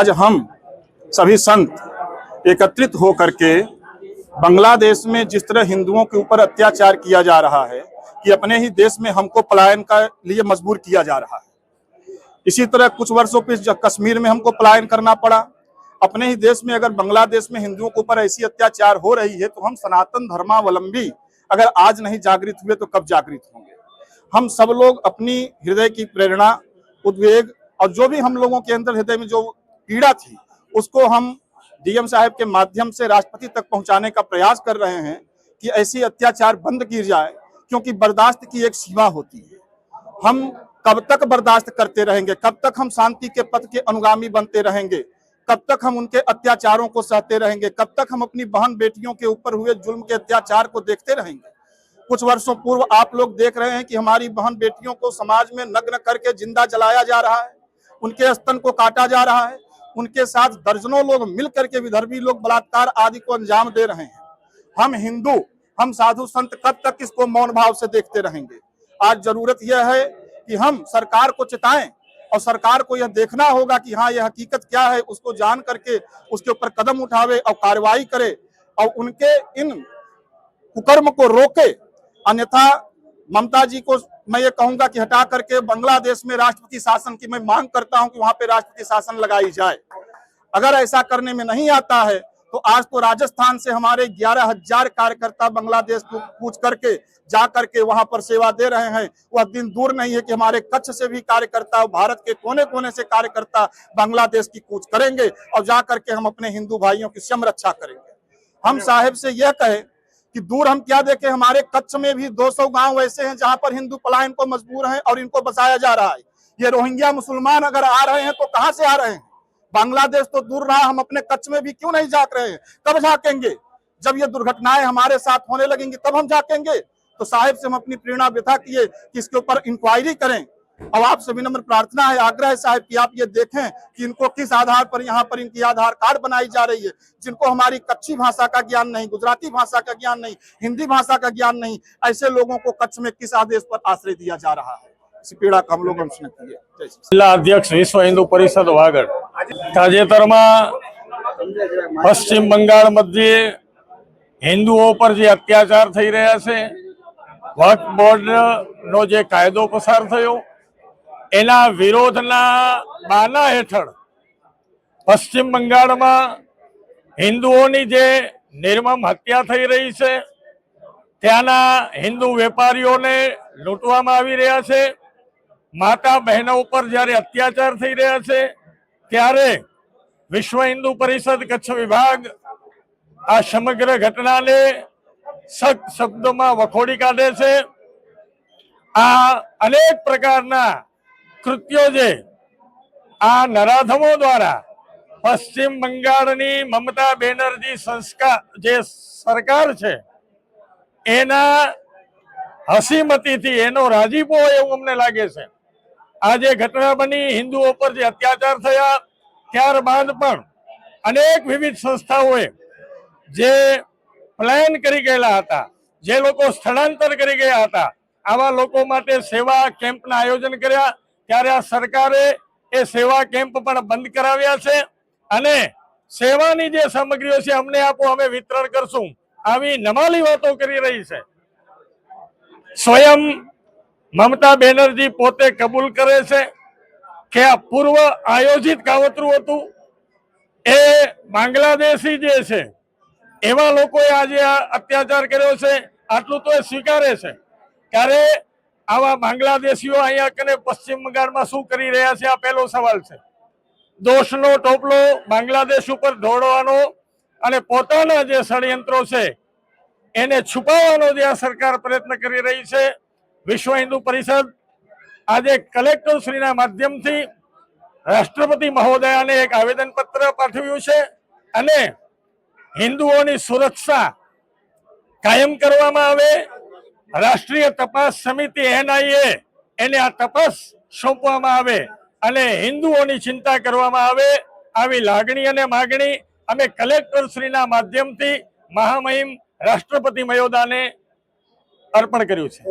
आज हम सभी संत एकत्रित होकर के बांग्लादेश में जिस तरह हिंदुओं के ऊपर अत्याचार किया जा रहा है कि अपने ही देश में हमको पलायन का लिए मजबूर किया जा रहा है। इसी तरह कुछ वर्षों पे कश्मीर में हमको पलायन करना पड़ा, अपने ही देश में अगर बांग्लादेश में हिंदुओं के ऊपर ऐसी अत्याचार हो रही है तो हम सनातन धर्मावलंबी अगर आज नहीं जागृत हुए तो कब जागृत होंगे? हम सब लोग अपनी हृदय की प्रेरणा, उद्वेग और जो भी हम लोगों के अंदर हृदय में जो पीड़ा थी, उसको हम डीएम साहब के माध्यम से राष्ट्रपति तक पहुँचाने का प्रयास कर रहे हैं कि ऐसी अत्याचार बंद की जाए, क्योंकि बर्दाश्त की एक सीमा होती है। हम कब तक बर्दाश्त करते रहेंगे? कब तक हम शांति के पथ के अनुगामी बनते रहेंगे? कब तक हम उनके अत्याचारों को सहते रहेंगे? कब तक हम अपनी बहन बेटियों के ऊपर हुए जुल्म के अत्याचार को देखते रहेंगे? कुछ वर्षों पूर्व आप लोग देख रहे हैं कि हमारी बहन बेटियों को समाज में नग्न करके ज़िंदा जलाया जा रहा है, उनके स्तन को काटा जा रहा है उनके साथ दर्जनों लोग मिल करके विधर्मी लोग बलात्कार आदि को अंजाम दे रहे हैं। हम हिंदू, हम साधु संत कब तक इसको मौन भाव से देखते रहेंगे? आज ज़रूरत यह है कि हम सरकार को चिताएँ और सरकार को यह देखना होगा कि हाँ यह हकीकत क्या है, उसको जान करके उसके ऊपर कदम उठावे और कार्रवाई करे और उनके इन कुकर्म को रोके। अन्यथा ममता जी को मैं ये कहूँगा कि हटा करके बांग्लादेश में राष्ट्रपति शासन की मैं मांग करता हूँ कि वहाँ पे राष्ट्रपति शासन लगाई जाए। अगर ऐसा करने में नहीं आता है तो आज तो राजस्थान से हमारे ग्यारह हज़ार कार्यकर्ता बांग्लादेश को पूछ करके, जा करके वहाँ पर सेवा दे रहे हैं। वह दिन दूर नहीं है कि हमारे कच्छ से भी कार्यकर्ता भारत के कोने कोने से कार्यकर्ता बांग्लादेश की कूच करेंगे और जा करके हम अपने हिंदू भाइयों की सम रक्षा करेंगे। हम साहेब से यह कहे कि दूर हम क्या देखे, हमारे कच्छ में भी 200 गाँव ऐसे हैं जहाँ पर हिंदू पलायन को मजबूर हैं और इनको बसाया जा रहा है। ये रोहिंग्या मुसलमान अगर आ रहे हैं तो कहाँ से आ रहे हैं? बांग्लादेश तो दूर रहा, हम अपने कच्छ में भी क्यों नहीं झाँक रहे हैं? कब झांकेंगे? जब ये दुर्घटनाएँ हमारे साथ होने लगेंगी, तब हम झांकेंगे? तो साहिब से हम अपनी प्रेरणा व्यथा किए कि इसके ऊपर इंक्वायरी करें। अब आपसे विनम्र प्रार्थना है आग्रह है साहब कि आप ये देखें कि इनको किस आधार पर यहाँ पर इनकी आधार कार्ड बनाई जा रही है जिनको हमारी कच्ची भाषा का ज्ञान नहीं गुजराती भाषा का ज्ञान नहीं हिंदी भाषा का ज्ञान नहीं ऐसे लोगों को कच्छ में किस आदेश पर आश्रय दिया जा रहा है इसी पीड़ा का हम लोग अंश किए जय श्री જિલ્લા અધ્યક્ષ વિશ્વ હિન્દુ પરિષદ વાગડ તાજેતરમાં પશ્ચિમ બંગાળ મધ્યે હિન્દુઓ પર જે અત્યાચાર થઈ રહ્યા છે વક્ફ બોર્ડનો જે કાયદો પસાર થયો એના વિરોધના બાના હેઠળ પશ્ચિમ બંગાળમાં હિન્દુઓની જે નિર્મમ હત્યા થઈ રહી છે, ત્યાંના હિન્દુ વેપારીઓને લૂંટવામાં આવી રહ્યા છે, માતા બહેનો ઉપર જ્યારે અત્યાચાર થઈ રહ્યા છે, ત્યારે વિશ્વ હિન્દુ પરિષદ કચ્છ વિભાગ આ સમગ્ર ઘટનાને સખ્ત શબ્દોમાં વખોડી કાઢે છે. આ અનેક પ્રકારના કૃત્યો જે આ નરાધમો દ્વારા પશ્ચિમ બંગાળની મમતા બેનર્જી સંસ્કાર જે સરકાર છે, એના હસીમતીથી એનો રાજીપો એવું અમને લાગે છે. આ જે ઘટના બની, હિન્દુઓ પર જે અત્યાચાર થયા, ત્યારબાદ પણ અનેક વિવિધ સંસ્થાઓએ જે પ્લાન કરી ગયેલા હતા, જે લોકો સ્થળાંતર કરી ગયા હતા, આવા લોકો માટે સેવા કેમ્પના આયોજન કર્યા ત્યારે આ સરકારે એ સેવા કેમ્પ પણ બંધ કરાવ્યા છે અને સેવાની જે સામગ્રીઓ છે અમને આપો, અમે વિતરણ કરશું. આવી નમાલી વાતો કરી રહી છે. સ્વયં મમતા બેનર્જી પોતે કબૂલ કરે છે કે આ પૂર્વ આયોજિત કાવતરું હતું. એ બાંગ્લાદેશી જે છે, એવા લોકોએ આજે આ અત્યાચાર કર્યો છે. આટલું તો એ સ્વીકારે છે. ત્યારે આવા બાંગ્લાદેશીઓ અહીંયા કને પશ્ચિમ બંગાળમાં શું કરી રહ્યા છે? આ પહેલો સવાલ છે. દોષનો ટોપલો બાંગ્લાદેશ ઉપર ઢોળવાનો અને પોતાના જે ષડયંત્રો છે, એને છુપાવવાનો જે આ સરકાર પ્રયત્ન કરી રહી છે, વિશ્વ હિન્દુ પરિષદ આજે કલેક્ટરશ્રીના માધ્યમથી રાષ્ટ્રપતિ મહોદયાને એક આવેદન પત્ર પાઠવ્યું છે અને હિન્દુઓની સુરક્ષા કાયમ કરવામાં આવે રાષ્ટ્રીય તપાસ સમિતિ એનઆઈએ એને આ તપાસ સોંપવામાં આવે અને હિન્દુઓની ચિંતા કરવામાં આવે, આવી લાગણી અને માગણી અમે કલેક્ટર શ્રીના માધ્યમથી મહામહિમ રાષ્ટ્રપતિ મયોદાને અર્પણ કર્યું છે.